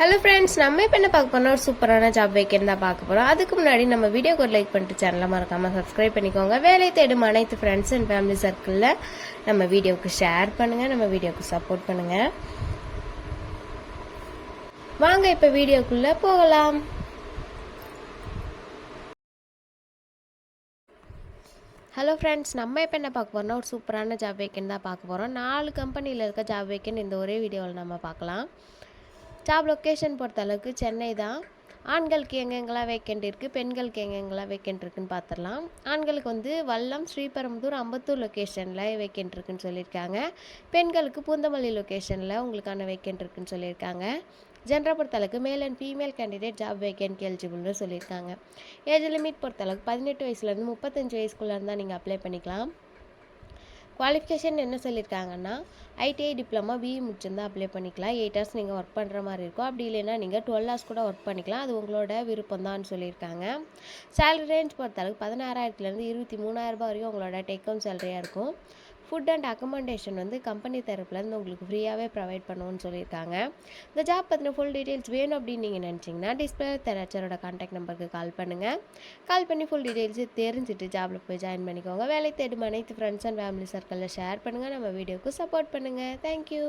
Hello friends நம்ம இப்போ என்ன பார்க்க போனால் ஒரு சூப்பரான ஜாப் வேக்கன் தான் பார்க்க போகிறோம் அதுக்கு முன்னாடி நம்ம வீடியோக்கு ஒரு லைக் பண்ணிட்டு சேனலை மறக்காமல் சப்ஸ்கிரைப் பண்ணிக்கோங்க. வேலை தேடும் அனைத்து ஃப்ரெண்ட்ஸ் அண்ட் ஃபேமிலி சர்க்கிளில் நம்ம வீடியோவுக்கு ஷேர் பண்ணுங்கள் நம்ம வீடியோவுக்கு சப்போர்ட் பண்ணுங்கள் வாங்க இப்போ வீடியோக்குள்ளே போகலாம். ஹலோ ஃப்ரெண்ட்ஸ் நம்ம இப்போ என்ன பார்க்க போறோம்னா ஒரு சூப்பரான ஜாப் வேக்கன் தான் பார்க்க போகிறோம் நாலு கம்பெனியில் இருக்க ஜாப் வேக்கன் இந்த ஒரே வீடியோவில் நம்ம பார்க்கலாம். ஜாப் லொக்கேஷன் பொறுத்த அளவுக்கு சென்னை தான். ஆண்களுக்கு எங்கெங்கெல்லாம் வேக்கண்ட் இருக்குது பெண்களுக்கு எங்கெங்கெல்லாம் வேக்கண்ட் இருக்குன்னு பார்த்துடலாம் ஆண்களுக்கு வந்து வல்லம் ஸ்ரீபெரும்புதூர் அம்பத்தூர் லொக்கேஷனில் வேக்கண்ட் இருக்குன்னு சொல்லியிருக்காங்க. பெண்களுக்கு பூந்தமல்லி லொக்கேஷனில் உங்களுக்கான வேக்கண்ட் இருக்குன்னு சொல்லியிருக்காங்க. ஜென்ரை பொறுத்தளவுக்கு male and female candidate job vacant எலிஜிபிள்னு சொல்லியிருக்காங்க. ஏஜ் லிமிட் பொறுத்தளவுக்கு பதினெட்டு வயசுலேருந்து முப்பத்தஞ்சு வயசுக்குள்ளே இருந்தால் நீங்கள் அப்ளை பண்ணிக்கலாம். குவாலிஃபிகேஷன் என்ன சொல்லியிருக்காங்கன்னா ஐடிஐ டிப்ளமா பிஇ முடிச்சிருந்தா அப்ளை பண்ணிக்கலாம். எயிட் ஹவர்ஸ் நீங்கள் ஒர்க் பண்ணுற மாதிரி இருக்கும். அப்படி இல்லைன்னா நீங்கள் டுவெல் ஹவர்ஸ் கூட ஒர்க் பண்ணிக்கலாம். அது உங்களோட விருப்பம் தான் சொல்லியிருக்காங்க. சேலரி ரேஞ்ச் பொறுத்தளவுக்கு பதினாறாயிரத்துலேருந்து இருபத்தி மூணாயிரரூபா வரைக்கும் உங்களோட டேக் ஹோம் சேலரியாக இருக்கும். ஃபுட் அண்ட் அக்கமண்டேஷன் வந்து கம்பெனி தரப்புலேருந்து உங்களுக்கு ஃப்ரீயாகவே ப்ரொவைட் பண்ணுவோன்னு சொல்லியிருக்காங்க. இந்த ஜாப் பற்றின ஃபுல் டீட்டெயில்ஸ் வேணும் அப்படின்னு நீங்கள் நினச்சிங்கன்னா டிஸ்பிளே தெரச்சரோட கான்டாக்ட் நம்பருக்கு கால் பண்ணுங்கள் கால் பண்ணி ஃபுல் டீட்டெயில்ஸு தெரிஞ்சுட்டு ஜாபில் போய் ஜாயின் பண்ணிக்கோங்க. வேலை தேடும் அனைத்து ஃப்ரெண்ட்ஸ் அண்ட் ஃபேமிலி சர்க்கிளில் ஷேர் பண்ணுங்கள் நம்ம வீடியோக்கு சப்போர்ட் பண்ணுங்கள் தேங்க்யூ